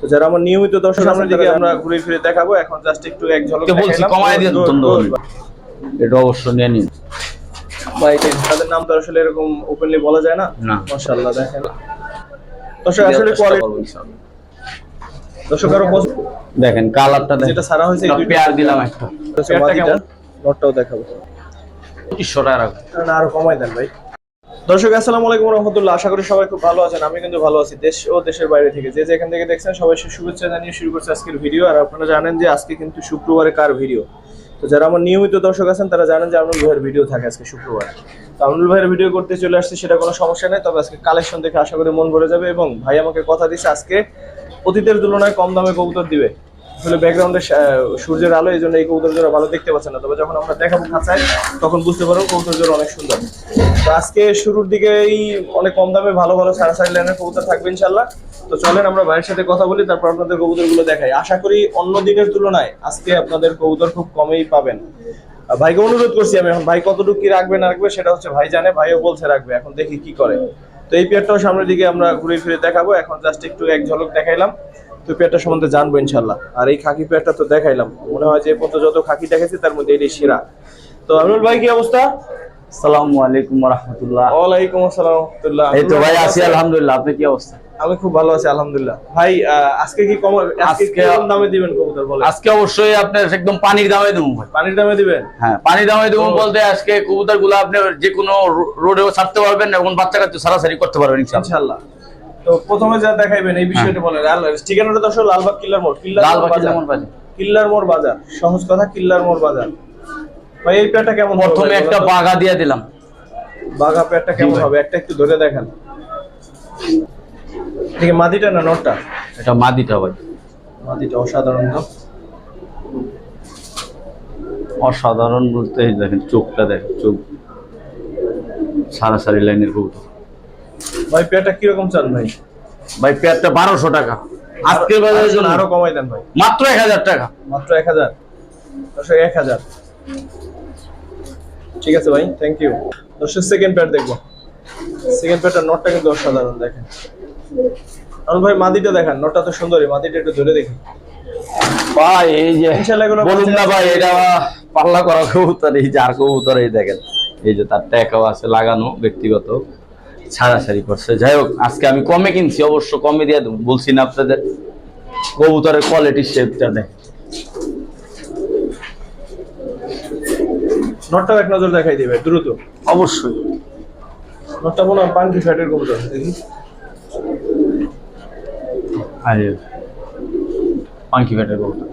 তো যারা আমার নিয়মিত দর্শক সামনের দিকে আমরা ঘুরে ফিরে দেখাবো। এখন জাস্ট একটু এক ঝলক বলছি, কমায় দিয়ে ধন্যবাদ। এটা অবশ্য নিয়ে নিন। ভাই তাদের নাম তো আসলে এরকম ওপেনলি বলা যায় না। না। মাশাআল্লাহ দেখেন। দর্শক আসলে কোয়ালিটি দর্শক আরও দেখেন কালারটা দেখেন। যেটা সারা হয়েছে দুইটা- পেয়ার দিলাম একটা। পেয়ারটা কেমন? নটটাও দেখাবো। পঁচিশশো টাকা রাখো। আরও কমাই দেন ভাই। দর্শক, আসসালামু আলাইকুম রহমতুল্লাহ। আশা করি সবাই খুব ভালো আছেন, আমি কিন্তু ভালো আছি, দেশ ও দেশের বাইরে থেকে। যে যেখান থেকে দেখছেন, সবাই শুভেচ্ছা জানিয়ে শুরু করছে আজকের ভিডিও। আর আপনারা জানেন যে আজকে কিন্তু শুক্রবারে কার ভিডিও? তো যারা আমার নিয়মিত দর্শক আছেন, তারা জানেন যে আমনুল ভাইয়ের ভিডিও থাকে আজকে শুক্রবার। তো আমনুল ভাইয়ের ভিডিও করতে চলে আসছে, সেটা কোনো সমস্যা নেই, তবে আজকে কালেকশন দেখে আশা করি মন ভরে যাবে এবং ভাই আমাকে কথা দিচ্ছে আজকে অতীতের তুলনায় কম দামে কবুতর দিবে। আসলে ব্যাকগ্রাউন্ডে সূর্যের আলো, এই জন্য এই কবুতর জোড়া ভালো দেখতে পাচ্ছেন না। তবে যখন আমরা দেখাবো খাঁচায়, তখন বুঝতে পারব কবুতর জোড়া অনেক সুন্দর। তো আজকে শুরুর দিকেই অনেক কম দামে ভালো ভালো সারা সাইড লাইনের কবুতর থাকবে ইনশাল্লাহ তো চলেন, আমরা ভাইয়ের সাথে কথা বলি, তারপর আপনাদের কবুতরগুলো দেখাই। আশা করি অন্য দিনের তুলনায় আজকে আপনাদের কবুতর খুব কমেই পাবেন। ভাইকে অনুরোধ করছি আমি এখন, ভাই কতটুকু কি রাখবে, না রাখবে, সেটা হচ্ছে ভাই জানে, ভাইও বলছে রাখবে, এখন দেখি কি করে। তো এই পেয়ারটাও সামনের দিকে আমরা ঘুরে ফিরে দেখাবো। এখন জাস্ট একটু এক ঝলক দেখাইলাম। তো পেয়ারটা সম্বন্ধে জানব ইনশাল্লাহ আর এই খাকি পেয়ারটা তো দেখাইলাম। মনে হয় যে পর্যন্ত যত খাকি দেখেছি তার মধ্যে এটাই সেরা। তো আমিনুল ভাই কি অবস্থা? আসসালামু আলাইকুম রহমতুল্লাহ ওয়ালাইকুম আসসালাম রহমতুল্লাহ এই তো ভাই আছি আলহামদুলিল্লাহ আপনি কি অবস্থা? আমি খুব ভালো আছি আলহামদুলিল্লাহ। ভাই আজকে কি কম আজকে দামে দিবেন কবুতর আজকে অবশ্যই আপনার একদম পানির দামে দেবো ভাই। পানির দামে দিবেন? হ্যাঁ পানির দামে দেবো বলতে আজকে আপনি যে কোনো রোডেও ছাড়তে পারবেন এবং বাচ্চা কাচ্চা সারাসারি করতে পারবেন ইনশাআল্লাহ। তো প্রথমে যা দেখাইবেন এই বিষয়টা বলেন। আর ঠিকানাটা তো আসলে লালবাগ কিল্লার মোড়। কিল্লার লাল মোড় বাজার। কিল্লার মোড় বাজার। সহজ কথা কিল্লার মোড় বাজার। ভাই এই পেয়ারটা কেমন প্রথমে একটা বলেন? বাগা দিয়ে দিলাম। বাঘা পেয়ারটা কেমন হবে? একটা একটু ধরে দেখান। ঠিক মাদিটা না নটটা? এটা মাদিটা ভাই। মাদিটা অসাধারণ তো। অসাধারণ বলতে দেখেন চোখটা দেখেন চোখ। সারাসারি লাইনের কবুতর। ভাই পেয়ারটা কীরকম চান ভাই? ভাই পেয়ারটা বারোশো টাকা। আজকের বাজারের জন্য আরও কমাই দেন ভাই। মাত্র এক হাজার টাকা। মাত্র এক হাজার। দর্শক এক হাজার। ঠিক আছে ভাই থ্যাংক ইউ দর্শক সেকেন্ড দেখব। সেকেন্ড নটটা কিন্তু অসাধারণ দেখেন। আনন্দ ভাই মাদিটা দেখান। নটটা তো সুন্দরী মাদিটা একটু ধরে দেখি। ভাই এই যে ইনশাআল্লাহ বলুন না ভাই এটা পাল্লা করা কবুতর এই যে আর কবুতর এই দেখেন। এই যে তার ট্যাকাও আছে লাগানো ব্যক্তিগত। ছাড়াছাড়ি করছে। যাই হোক আজকে আমি কমে কিনছি অবশ্য কমে দিয়ে দেবো বলছি না আপনাদের। কবুতরের কোয়ালিটি শেপটা দেখ। নটটাও এক নজর দেখাই দিবে দ্রুত। অবশ্যই। নটটা মনে হয় পাঙ্কি ফ্যাটের কবুতর দেখি। আর পাঙ্কি ব্যাটের কবুতর।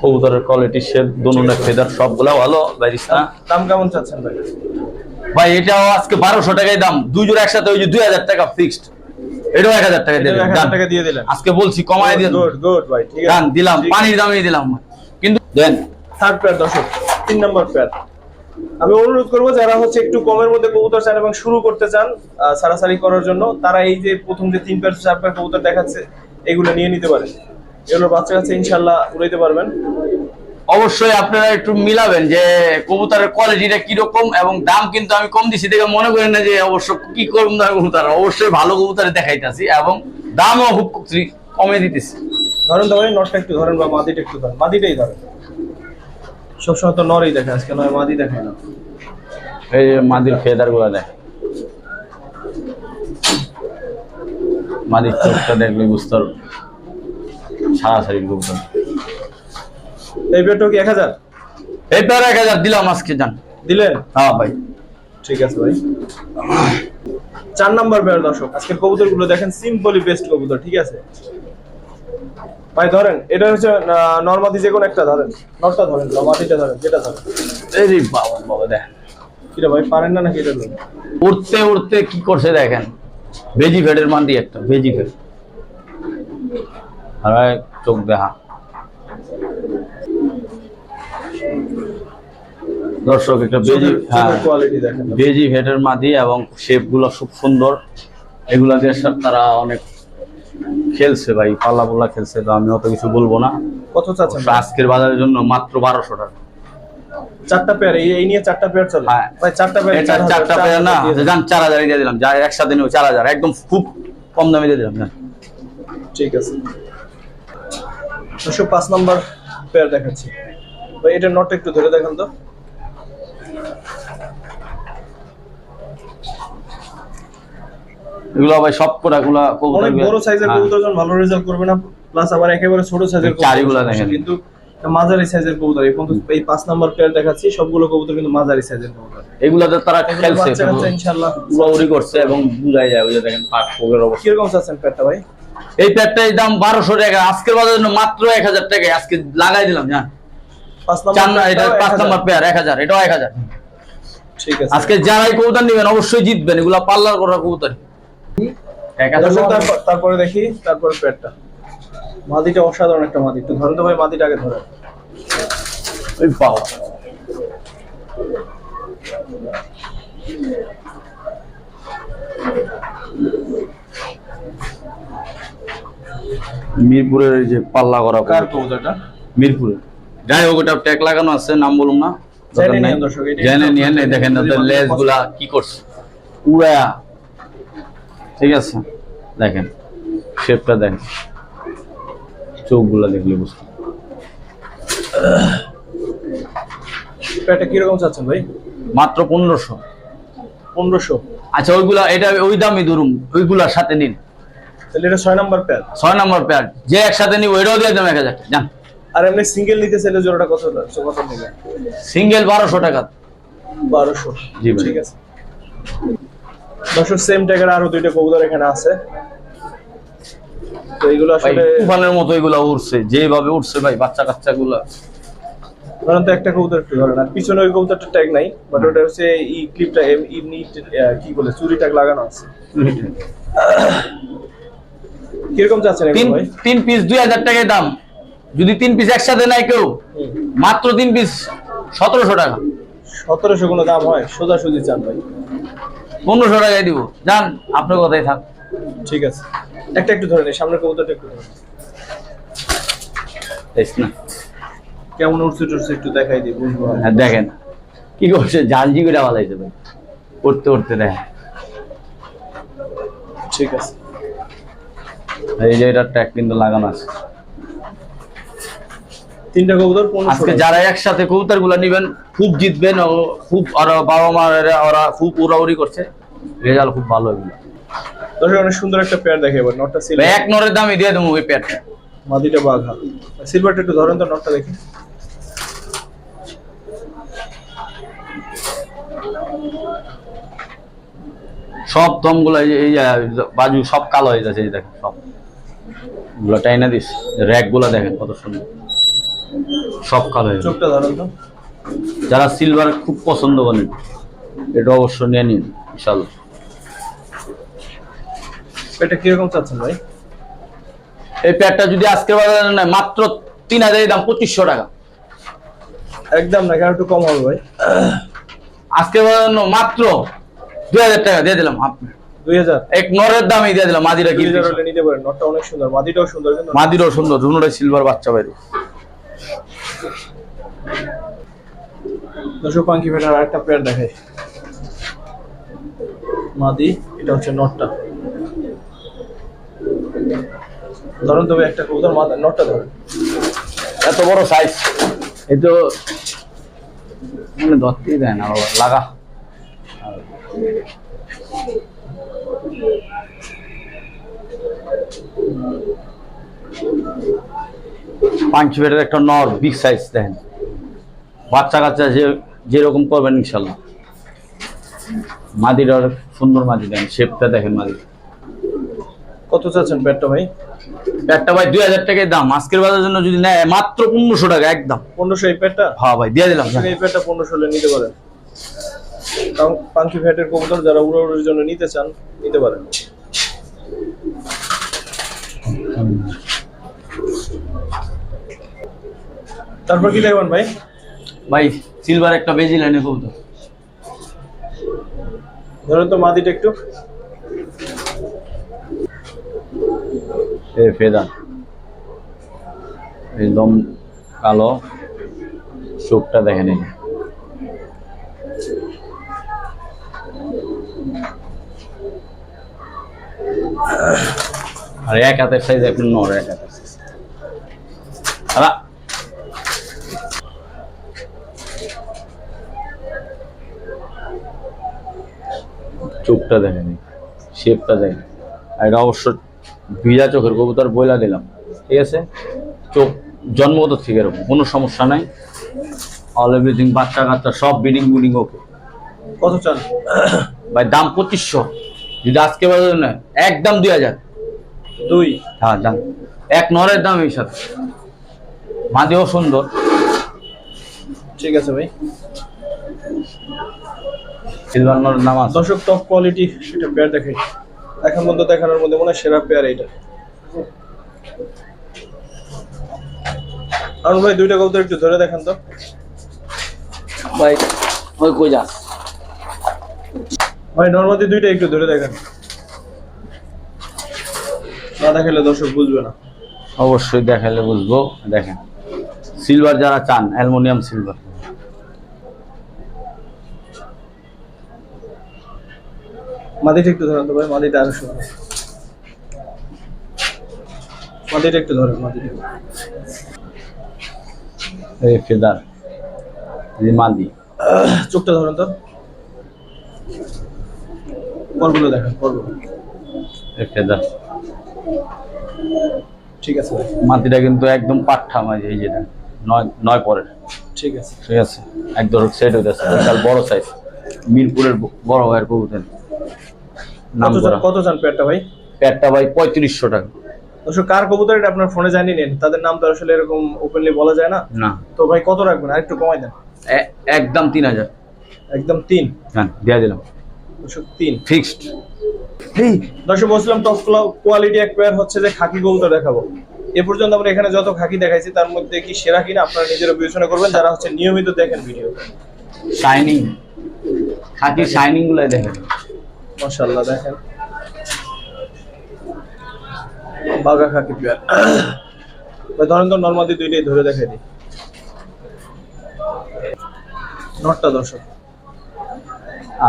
কবুতরের কোয়ালিটি শেপ দোনোটা ফেদার সবগুলা ভালো বাইরিস না দাম কেমন চাচ্ছেন ভাই? ভাই এটাও আজকে বারোশো টাকায় দাম। দুই জোড়া একসাথে ওই যে দুই হাজার টাকা ফিক্সড এটাও এক হাজার টাকা দিলেন। টাকা দিয়ে দিলেন। আজকে বলছি কমায় দিয়ে আছে। দিলাম। পানির দামে দিলাম। কিন্তু দেন। থার্ড প্যাড দর্শক তিন নম্বর প্যাড আমি অনুরোধ করব যারা হচ্ছে একটু কমের মধ্যে কবুতর চান এবং শুরু করতে চান সারাসারি করার জন্য তারা এই যে প্রথম যে তিন প্যাড চার প্যাড কবুতর দেখাচ্ছে এগুলো নিয়ে নিতে পারেন। এগুলোর বাচ্চা কাছে ইনশাল্লাহ উড়াইতে পারবেন। অবশ্যই আপনারা একটু মিলাবেন যে কবুতরের কোয়ালিটিটা কীরকম এবং দাম কিন্তু আমি কম দিছি দেখে মনে করেন না যে অবশ্য কি কম দামে কবুতর। অবশ্যই ভালো কবুতরে দেখাইতেছি এবং দামও খুব কমে দিতেছি। ধরেন তো ভাই নটটা একটু ধরেন বা মাদিটা একটু ধরেন। মাদিটাই ধরেন। সবসময় তো নরই দেখে আজকে নয় মাদি দেখায় না। এই যে মাদির ফেদারগুলা দেখ। মাদির চোখটা দেখলে বুঝতে পারবে সারাসারি কবুতর। এই প্যাডটাও কি এক হাজার? এই এক হাজার দিলাম আজকে যান। দিলেন? হ্যাঁ ভাই। ঠিক আছে ভাই। চার নাম্বার পেয়ার দর্শক আজকের কবুতরগুলো দেখেন সিম্পলি বেস্ট কবুতর ঠিক আছে? ভাই ধরেন এটা হচ্ছে নর্মাদি যে কোনো একটা ধরেন। নটটা ধরেন নর্মাদিটা ধরেন যেটা ধরেন। এই রে বাবা বাবা দেখ। কিরা ভাই পারেন না নাকি এটা উঠতে উঠতে কি করছে দেখেন। ভেজি ফেডের মান দিয়ে একটা ভেজি ফেড আর চোখ দেখা। দর্শক একটা বেজি হ্যাঁ বেজি ভেটের মাদি এবং শেপগুলো খুব সুন্দর। এগুলা দিয়ে তারা অনেক খেলছে ভাই পাল্লা পাল্লা খেলছে তো আমি অত কিছু বলব না। কত চাচ্ছেন অবশ্য আজকের বাজারের জন্য মাত্র বারোশো টাকা। চারটা পেয়ার এই নিয়ে চারটা পেয়ার চলে? হ্যাঁ। ভাই চারটা পেয়ার চারটা পেয়ার না চার হাজার দিয়ে দিলাম যা একসাথে চার হাজার একদম খুব কম দামে দিয়ে দিলাম যান ঠিক আছে। দর্শক পাঁচ নাম্বার পেয়ার দেখাচ্ছি। ভাই এটা নটটা একটু ধরে দেখান তো। এগুলো ভাই সব অনেক বড় সাইজের হ্যাঁ। কবুতর যখন ভালো রেজাল্ট করবে না প্লাস আবার একেবারে ছোট সাইজের চারিগুলা দেখেন। কিন্তু মাঝারি সাইজের কবুতর। এই পর্যন্ত এই পাঁচ নাম্বার পেয়ার দেখাচ্ছি সবগুলো কবুতর কিন্তু মাঝারি সাইজের কবুতর। এগুলাতে তারা খেলছে ইনশাআল্লাহ। উড়াউড়ি করছে এবং বুঝাই যায় ওই দেখেন পাট পোকের অবস্থা। কীরকম চাচ্ছেন পেয়ারটা ভাই? এই প্যাডটার দাম বারোশো টাকা আজকের বাজার জন্য মাত্র এক হাজার টাকা আজকে লাগাই দিলাম জান। পাঁচ নাম্বার এটা পাঁচ নম্বর পেয়ার এক হাজার এটাও এক হাজার। আজকে যারাই কবুতর নেবেন অবশ্যই জিতবেন। এগুলা পাল্লার করা কবুতর তারপর- দেখি তারপরে পেয়ারটা মাদিটা অসাধারণ একটা মাদি। একটু ধরেন তো ভাই মাদিটা আগে ধরেন ওই বাবা। মিরপুরের এই যে পাল্লা করা কার কবুতরটা? মিরপুরে যাই হোক ওটা ট্যাগ লাগানো আছে নাম বলুন না। জেনে দেখেন ওদের লেজগুলা কি করছে। উড়া ঠিক আছে? দেখেন শেপটা দেখেন। চোখ দেখলে বুঝতে পেয়ারটা কীরকম চাচ্ছেন ভাই? মাত্র পনেরোশো। পনেরোশো? আচ্ছা ওইগুলা এটা ওই দামই ধরুন ওইগুলার সাথে নিন। তাহলে এটা ছয় নাম্বার পেয়ার ছয় নম্বর প্যাড যে একসাথে নিব ওইটাও দিয়ে দেবো এক হাজার টাকা। আর এমনি সিঙ্গেল নিতে চাইলে জোড়াটা কত কত নেবে? সিঙ্গেল বারোশো টাকা। বারোশো। জি ঠিক আছে। দর্শক সেম ট্যাগের আরও দুইটা কবুতর এখানে আছে। তো এগুলো আসলে তুফানের মতো এগুলা উঠছে যেভাবে উঠছে ভাই বাচ্চা কাচ্চা গুলা ধরেন তো একটা কবুতর একটু ধরেন আর পিছনে ওই কবুতরটা ট্যাগ নাই বাট ওটা হচ্ছে ই ক্লিপটা এমনি কি বলে চুরি ট্যাগ লাগানো আছে। কীরকম চাচ্ছেন তিন পিস দুই হাজার টাকায় দাম। যদি তিন পিস একসাথে নেয় কেউ মাত্র তিন পিস সতেরোশো টাকা। সতেরোশো কোনো দাম হয়? সোজাসুজি চান ভাই। পনেরোশো টাকায় দিব। যান আপনার কথাই থাক। ঠিক আছে। একটা একটু ধরে নিই সামনের কবুতরটা একটু বেশ না। কেমন উঠছে টুটছে একটু দেখাই দিই বুঝব। হ্যাঁ, দেখেন। কি করছে? জালজি করে বালাইছে ভাই। উঠতে উঠতে দেখেন। ঠিক আছে। এই যে এটা ট্যাগ কিন্তু লাগানো আছে। তিনটা কবুতর আজকে যারা একসাথে কবুতরগুলা নিবেন খুব জিতবেন ও খুব ওরা বাবা মা ওরা খুব উড়াউড়ি করছে। রেজাল্ট খুব ভালো এগুলো। অনেক সুন্দর একটা পেয়ার দেখে এবার নটটা সিলভার এক নরের দামই দিয়ে দেবো ওই প্যাডটা মাদিটা বাঘা। সিলভারটা একটু ধরেন তো নটটা দেখি। সব দমগুলো এই বাজু সব কালো হয়ে যাচ্ছে এই দেখেন সব। গুলো টাইনা দিস র্যাকগুলো দেখেন কত সুন্দর। সব কালো হয়ে যাচ্ছে চোখটা ধরেন তো যারা সিলভার খুব পছন্দ করেন এটা অবশ্য নিয়ে নিন ইনশাল্লাহ এটা কীরকম চাচ্ছেন ভাই? এই প্যাডটা যদি আজকে বাজারে নেয় মাত্র তিন হাজারের দাম পঁচিশশো টাকা। একদম না কেন একটু কম হবে ভাই? আজকে বাজারে ন- মাত্র দুই হাজার টাকা দিয়ে দিলাম আপনি দুই হাজার? এক নরের দামই দিয়ে দিলাম মাদিরা কি নিতে পারেন নটটা অনেক সুন্দর মাদিটাও সুন্দর মাদিরও সুন্দর দুটোটাই সিলভার বাচ্চা বাইরে দর্শক পাঙ্কি ফেটার আরেকটা পেয়ার দেখে মাদি এটা হচ্ছে নটটা। ধরুন তবে একটা কবুতর মাথা নটটা ধরেন এত বড় সাইজ এই তো মানে ধরতেই দেয় না বাবা লাগা। পাঁচ ফিটের একটা নর বিগ সাইজ দেখেন। বাচ্চা কাচ্চা যে যেরকম করবেন ইনশাল্লাহ। মাদির সুন্দর মাদি দেন শেপটা দেখেন মাদি। কত চাচ্ছেন পেয়ারটা ভাই? একটা ভাই দুই হাজার টাকায় দাম। আজকের বাজার জন্য যদি নেয় মাত্র পনেরোশো টাকা একদম। পনেরোশো এই পেয়ারটা হ্যাঁ ভাই দিয়ে দিলাম। এই পেয়ারটা পনেরোশো হলে নিতে পারেন। কারণ পাঙ্কি ফ্যাটের কবুতর যারা উড়াউড়ির জন্য নিতে চান নিতে পারেন। তারপর কি দেখবেন ভাই? ভাই সিলভার একটা বেজি লাইনে কবুতর। ধরেন তো মাদিটা একটু। এ ফেদা। একদম কালো। চোখটা দেখেন এই আর এক হাতের সাইজ এখন নর এক হাতের সাইজ আরা চোখটা দেখেনি শেপটা দেখেনি। আর এটা অবশ্য ভিজা চোখের কবুতর বইলা দিলাম। ঠিক আছে? চোখ জন্মগত ঠিক এরকম কোনো সমস্যা নাই। অল এভরিথিং বাচ্চা কাচ্চা সব বিডিং বুডিং ওকে কত চান ভাই দাম পঁচিশশো। যদি আজকে বাজারে না একদম দুই হাজার। দুই। হ্যাঁ দাম। এক নরের দাম এই সাথে। মাঝেও সুন্দর। ঠিক আছে ভাই। সিলভার আছে দর্শক টপ কোয়ালিটি সেটা পেয়ার দেখে এখন পর্যন্ত দেখানোর মধ্যে মনে হয় সেরা পেয়ার এইটা। আর ভাই দুইটা কবুতর একটু ধরে দেখান তো। ভাই ওই কই যা ভাই নর্মালি দুইটা একটু ধরে দেখান। না দেখালে দর্শক বুঝবে না। অবশ্যই দেখালে বুঝব দেখেন। সিলভার যারা চান অ্যালুমিনিয়াম সিলভার মাদিটা একটু ধরেন তো ভাই মাদিটা আরও সুন্দর। মাদিটা একটু ধরেন মাদিটা। এই ফেদার মাদি চোখটা ধরেন তো। পরগুলো দেখেন পরগুলো। এই ফেদার। ঠিক আছে ভাই। মাটিটা কিন্তু একদম পাঠা মাঝে এই যেটা। নয় নয় পরের। ঠিক আছে। ঠিক আছে? একদম সেট বিশাল বড় সাইজ মিরপুরের বড় ভাইয়ের কবুতর। নাম কত চান পেয়ারটা ভাই? প্যাটটা ভাই পঁয়ত্রিশশো টাকা। দর্শক কার কবুতর এটা আপনার ফোনে জানিয়ে নেন। তাদের নাম তো আসলে এরকম ওপেনলি বলা যায় না। না। তো ভাই কত রাখবেন? আর একটু কমাই দেন। একদম তিন হাজার। একদম তিন? হ্যাঁ দিয়ে দিলাম। দর্শক তিন। ফিক্সড দর্শক বলছিলাম টপ কোয়ালিটি এক পেয়ার হচ্ছে যে খাকি কবুতর দেখাবো। এ পর্যন্ত আমরা এখানে যত খাকি দেখাইছি তার মধ্যে কি সেরা কিনা আপনারা নিজেরা বিবেচনা করবেন যারা হচ্ছে নিয়মিত দেখেন ভিডিও শাইনিং খাঁটি শাইনিং গুলাই দেখেন। মাশাআল্লাহ দেখেন। বাগা খাকি পেয়ার ধরেন তো নর্মালি দুইটাই ধরে দেখাই দিই। নটটা দর্শক।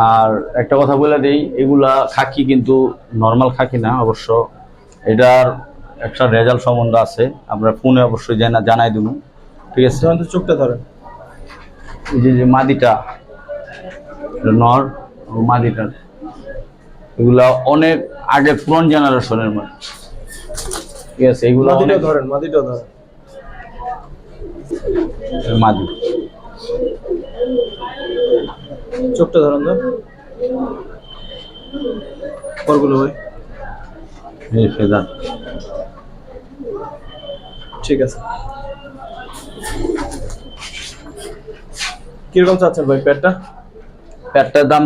আর একটা কথা বলে দেই এগুলা খাকি কিন্তু নর্মাল খাকি না অবশ্য। এটার একটা রেজাল্ট সম্বন্ধ আছে আমরা ফোনে অবশ্যই জানা জানাই দেবো। ঠিক আছে? চোখটা ধরেন। এই যে যে মাদিটা নর ও মাদিটা এগুলা অনেক আগে পুরন জেনারেশনের মানে ঠিক আছে এগুলো মাদিটাও ধরেন মাদিটা ধরেন। মাদি। চোখটা ধরেন তো। পরগুলো ভাই। ঠিক আছে। কীরকম চাচ্ছেন ভাই প্যাডটা? প্যাটটার দাম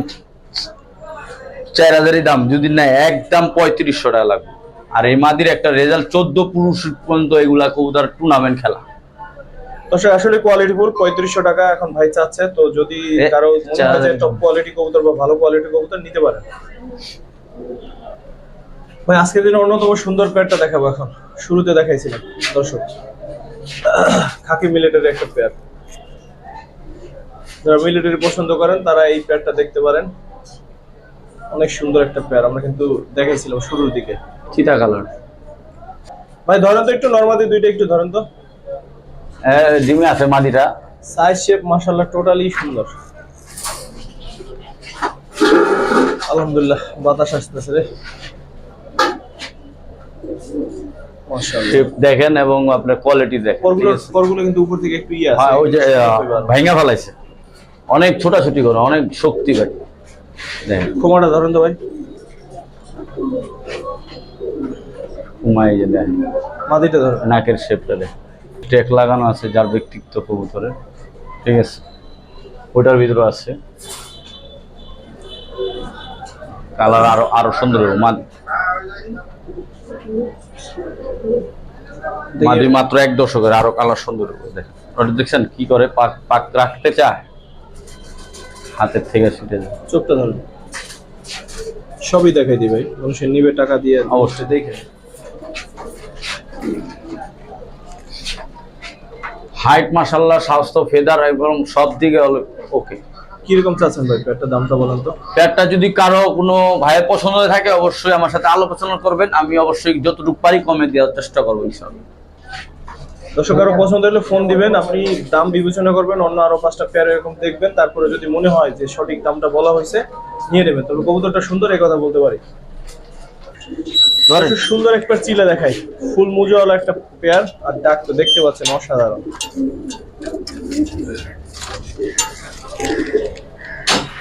চার হাজারই দাম যদি না একদম পঁয়ত্রিশশো টাকা লাগবে। আর এই মাদির একটা রেজাল্ট চোদ্দ পুরুষ পর্যন্ত এগুলা কবুতার টুর্নামেন্ট খেলা। দর্শক আসলে কোয়ালিটি ফুল পঁয়ত্রিশশো টাকা এখন ভাই চাচ্ছে। তো যদি কারও চার হাজার। টপ কোয়ালিটি কবুতর বা ভালো কোয়ালিটি কবুতর নিতে পারেন ভাই আজকের দিনে অন্যতম সুন্দর প্যাডটা দেখাবো এখন। শুরুতে দেখাইছিলাম দর্শক। খাকি মিলিটারি একটা পেয়ার যারা মিলিটারি পছন্দ করেন তারা এই প্যাডটা দেখতে পারেন। অনেক সুন্দর একটা পেয়ার আমরা কিন্তু দেখাইছিলাম শুরুর দিকে। চিতা কালার। ভাই ধরেন তো একটু নর্মালি দুইটা একটু ধরেন তো। ডিমে আছে মাদিটা সাইজ শেপ মাশাআল্লাহ টোটালি সুন্দর। আলহামদুলিল্লাহ বাতাস আসতেছে রে মাশাআল্লাহ শেপ দেখেন এবং আপনার কোয়ালিটি দেখেন। পরগুলো ঠিক আছে? পরগুলো কিন্তু উপর থেকে একটু ইয়ে আছে। হ্যাঁ ওই যে ভাইঙ্গা ফেলাইছে। অনেক ছোটাছুটি করে অনেক শক্তি ভাই। দেখেন। খোমাটা ধরেন তো ভাই। উমাই যে দেখেন। মাদিটা ধরেন। নাকের শেপটা দেখেন। টেক লাগানো আছে যার ব্যক্তিত্ব ঠিক আছে? ওটার ভিতরে আছে। কালার আরও আরও সুন্দর মাদি মাত্র এক দশকের আরও কালার সুন্দর ওটা দেখছেন কি করে পাক পাক রাখতে চায়? হাতের থেকে ছুটে যায়। চোখটা ধরেন। সবই দেখাই ভাই। মানুষের নিবে টাকা দিয়ে অবশ্যই দেখে। হাইট মাসাল্লাহ স্বাস্থ্য ফেদার এবং সব দিকে ওকে কীরকম চাচ্ছেন ভাই পেয়ারটার দামটা বলেন তো? পেয়ারটা যদি কারও কোনো ভাইয়ের পছন্দ হয়ে থাকে অবশ্যই আমার সাথে আলোচনা করবেন। আমি অবশ্যই যতটুকু পারি কমে দেওয়ার চেষ্টা করব ইনশাআল্লাহ। দর্শক আরও পছন্দ হলে ফোন দিবেন আপনি দাম বিবেচনা করবেন অন্য আরও পাঁচটা পেয়ার এরকম দেখবেন তারপরে যদি মনে হয় যে সঠিক দামটা বলা হয়েছে নিয়ে নেবেন। তবে কবুতরটা সুন্দর এই কথা বলতে পারি। সুন্দর একটা চিলা দেখাই। ফুল মুজোওয়ালা একটা পেয়ার আর ডাক তো দেখতে পাচ্ছেন অসাধারণ।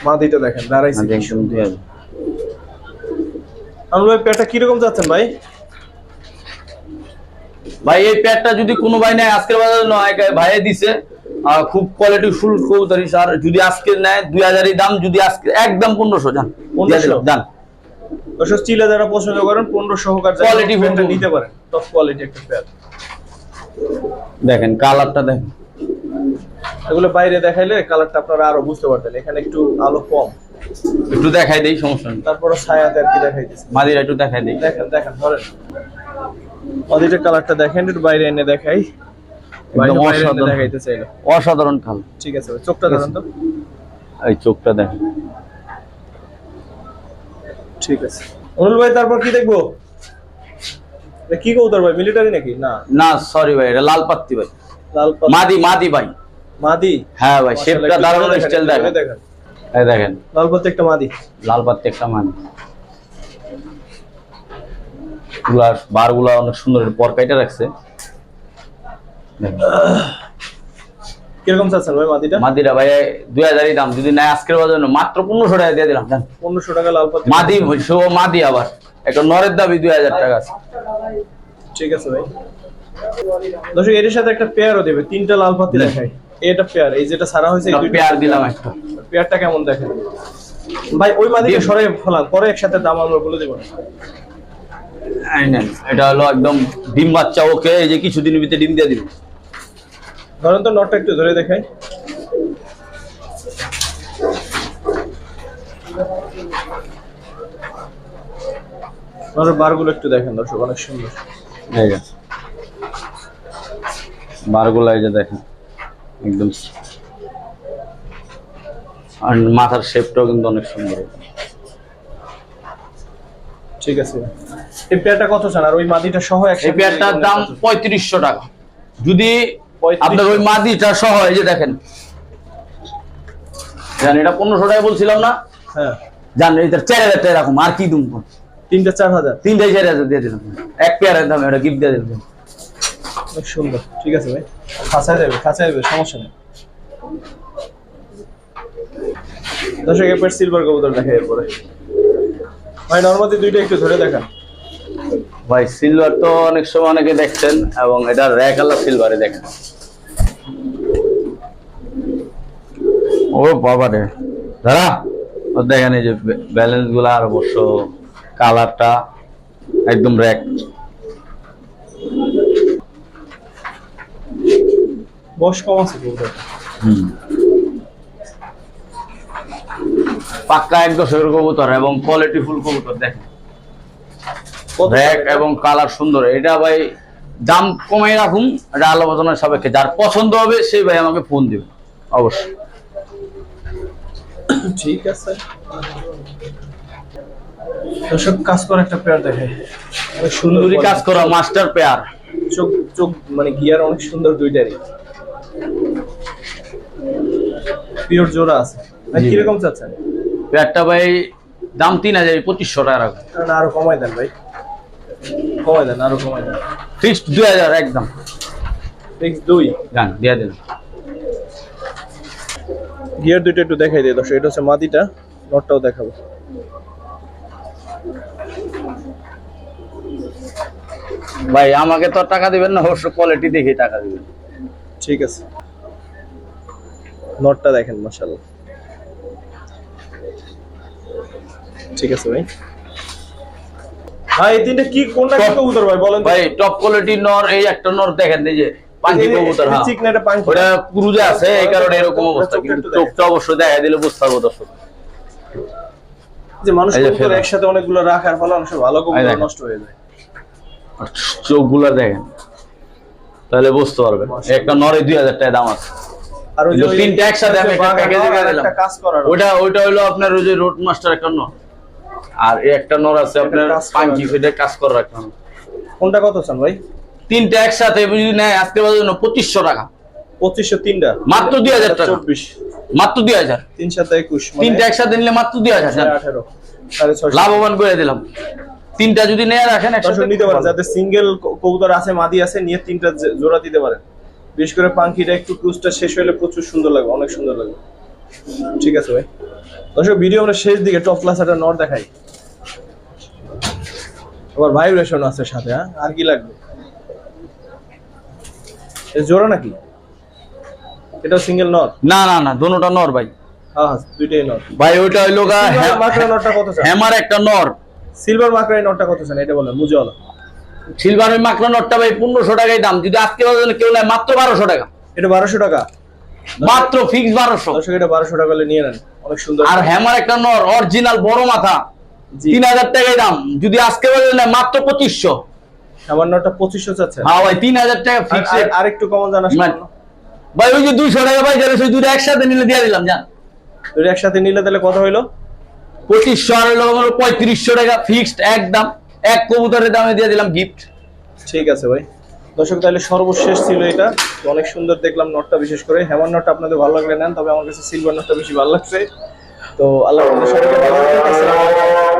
মাদিটা দেখেন দাঁড়াইছে। ভাই পেয়ারটা কীরকম যাচ্ছেন ভাই? ভাই এই প্যাডটা যদি কোনো ভাই নেয় আজকের বাজারে নয় ভাইয়ে দিছে। খুব কোয়ালিটি ফুল স্যার যদি আজকে নেয় দুই হাজারই দাম যদি আজকে একদম পনেরোশো যান দিয়ে দিলাম, 1500 যান চিলা যারা পছন্দ করেন পনেরো সহকার Quality পেয়ারটা নিতে পারেন। টপ কোয়ালিটি একটা পেয়ার দেখেন কালারটা দেখেন। এগুলো বাইরে দেখাইলে কালারটা আপনারা আরও বুঝতে পারতেন এখানে একটু আলো কম। একটু দেখাই দেই সমস্যা নেই। তারপরে ছায়াতে আর কি দেখাইতেছে মাদিরা একটু দেখাই দেই। দেখেন দেখেন ধরেন। অদিটের কালারটা দেখেন একটু বাইরে এনে দেখাই। অসাধারণ। কালার। ঠিক আছে চোখটা ধরেন তো। এই চোখটা দেখেন। ঠিক আছে। অনুল ভাই তারপর কি দেখব? কি কৌতার ভাই মিলিটারি নাকি? না। না সরি ভাই এটা লাল পাত্তি ভাই। মাদি মাদি ভাই। মাদি? হ্যাঁ ভাই শেপটা দারুণ স্টাইল দেখেন, এই দেখেন। লাল পাতে একটা মাদি। লাল পাত্তি একটা মাদি। গুলা বারগুলা অনেক সুন্দর পর কাইটা রাখছে। কীরকম চাচ্ছেন ভাই মাদিটা? মাদিরা ভাই দুই হাজারই দাম। যদি আজকের বাজার মাত্র পনেরোশো টাকা দিয়ে দিলাম পনেরোশো টাকা লাল পাতি মাদি মাদি আবার। একটা নরের দাবি দুই হাজার টাকা আছে। ঠিক আছে ভাই। দর্শক এর সাথে একটা পেয়ারও দেবে তিনটা লাল পাতি দেখাই। এটা পেয়ার এই যেটা সারা হয়েছে পেয়ার দিলাম একটা। পেয়ারটা কেমন দেখেন? ভাই ওই মাদিকে সরাই ফেলান পরে একসাথে দাম আমরা বলে দেবো এটা হলো একদম ডিম বাচ্চা ওকে এই যে কিছুদিনের ভিতরে ডিম দিয়ে দিব। ধরেন তো নটটা একটু ধরে দেখাই। বারগুলো একটু দেখেন দর্শক অনেক সুন্দর। বারগুলা এই যে দেখেন একদম আর মাথার শেপটাও কিন্তু অনেক সুন্দর। ঠিক আছে। এই পেয়ারটা কত চান? আর ওই মাদিটা সহ এই পেয়ারটার দাম পঁয়ত্রিশশো টাকা। যদি আপনার ওই মাদিটা সহ এই যে দেখেন। জান এটা পনেরোশো টাকা বলছিলাম না? হ্যাঁ। জান এটা চার হাজার টাকা এরকম আর কি দুম তিনটা চার হাজার। তিনটাই চার হাজার দিয়ে দিলাম। এক পেয়ারের দাম এটা গিফট দিয়ে দিলাম। অনেক সুন্দর। ঠিক আছে ভাই? খাঁচায় যাবে খাঁচায় যাবে সমস্যা নেই। দর্শক এরপর সিলভার কবুতর দেখে এরপরে। ভাই নর্মালি দুইটা একটু ধরে দেখান। ভাই সিলভার তো অনেক সময় অনেকে দেখছেন এবং এটা র্যাক আলা সিলভারে দেখেন। ও বাবা রে। দাঁড়া। ও দেখেন এই যে ব্যালেন্সগুলা আর অবশ্য কালারটা একদম র্যাক বয়স কম আছে পাক্কা এক দশকের কবুতর এবং কোয়ালিটি ফুল কবুতর দেখেন। টাকা? এবং কালার সুন্দর। এটা ভাই দাম কমাই রাখুন এটা আলোচনার সাপেক্ষে। যার পছন্দ হবে সেই ভাই আমাকে ফোন দিবে। অবশ্যই। ঠিক আছে। দর্শক কাজ করে একটা পেয়ার দেখে। সুন্দরী কাজ করা মাস্টার পেয়ার চোখ চোখ মানে গিয়ার অনেক সুন্দর দুইটারই। পিওর জোড়া আছে। ভাই। কীরকম চাচ্ছেন? পেয়ারটা ভাই দাম তিন হাজার পঁচিশশো টাকা রাখুন না আরও কমাই দেন ভাই। কমাই দেন আরও কমাই দেন। ফিক্সড দুই হাজার একদম। ফিক্স দুই? যান দিয়ে দিন। গিয়ার দুইটা একটু দেখাই দিই দর্শক এটা হচ্ছে মাদিটা নটটাও দেখাবো। ভাই আমাকে তো টাকা দিবেন না অবশ্য কোয়ালিটি দেখে টাকা দিবেন। ঠিক আছে। নটটা দেখেন মাশাআল্লাহ। ঠিক আছে ভাই। ভাই এই তিনটা কি কোনটা কি কবুতর ভাই বলেন ভাই টপ কোয়ালিটি নর এই একটা নর দেখেন এই যে যে- কবুতর হ্যাঁ। ওটা ক্রুজে আছে এই কারণে এরকম অবস্থা চোখটা কিন্তু। চোখটা অবশ্যই দেখা দিলে বুঝতে পারব দর্শক। যে মানুষ কবুতর একসাথে অনেকগুলো রাখার ফলে অনেক ভালো কবুতর নষ্ট হয়ে যায়। চোখগুলা দেখেন। তাহলে বুঝতে পারবেন। একটা নরে দুই হাজার টাকা দাম আছে। আর ওই তিনটা একসাথে আমি একটা প্যাকেজে দিলাম। হলো আপনার ওই যে রোড মাস্টার একটা নর। আর এই একটা নর আছে আপনার কাজ করার একটা কোনটা কত চান ভাই? তিনটা একসাথে নেয় আজকে বাজার জন্য পঁচিশশো টাকা। পঁচিশশো তিনটা। মাত্র 2000 টাকা। চব্বিশ। মাত্র দুই হাজার। তিন সাথে একুশ মানে তিনটা একসাথে নিলে মাত্র দুই হাজার আঠারো লাভবান করে দিলাম। তিনটা যদি নেয় রাখেন একসাথে নিতে পারেন যাদের সিঙ্গেল কবুতর আছে মাদি আছে নিয়ে তিনটা জোড়া দিতে পারেন। বিশেষ করে পাঙ্কিটা একটু ক্রুজটা শেষ হলে প্রচুর সুন্দর লাগবে অনেক সুন্দর লাগবে। ঠিক আছে ভাই। দর্শক ভিডিও আমরা শেষ দিকে টপ ক্লাস একটা নট দেখাই। আবার ভাইব্রেশন আছে সাথে হ্যাঁ? আর কি লাগবে? এ জোড়া নাকি? এটা সিঙ্গেল নট না না না দোনোটা নর ভাই। হ্যাঁ দুইটাই নট ভাই ওইটা হইল গা হ্যামার একটা নর। সিলভার মাকড়া নটটা কত চান? এটা বলেন মুজওয়ালা। সিলভার ওই মাকড়া নটটা ভাই পনেরোশো টাকায় দাম। যদি আজকে কেউ নেয় মাত্র বারোশো টাকা। এটা বারোশো টাকা? মাত্র ফিক্স বারোশো। দর্শক এটা বারোশো টাকা নিয়ে নেন। অনেক সুন্দর। আর হ্যামার একটা নর অরিজিনাল বড় মাথা। তিন হাজার টাকায় দাম। যদি আজকে নেয় মাত্র পঁচিশশো। আমার নটা পঁচিশশো চাচ্ছে হ্যাঁ ভাই তিন হাজার টাকা ফিক্স আর একটু কমন জানা মানে- ভাই ওই যে দুইশো টাকা ভাই যারা সেই দুটো একসাথে নিলে দিয়ে দিলাম জান। দুটো একসাথে নিলে তাহলে কত হইল? পঁচিশশো হলো পঁয়ত্রিশশো টাকা ফিক্সড একদম। এক কবুতরের দামে দিয়ে দিলাম গিফট ঠিক আছে ভাই। দর্শক, তাহলে সর্বশেষ ছিল এটা। অনেক সুন্দর দেখলাম নটটা, বিশেষ করে হেমার নটটা আপনাদের ভালো লাগলে নেন, তবে আমার কাছে সিলভার নটটা বেশি ভালো লাগছে। তো আল্লাহ সবাইকে ভালো।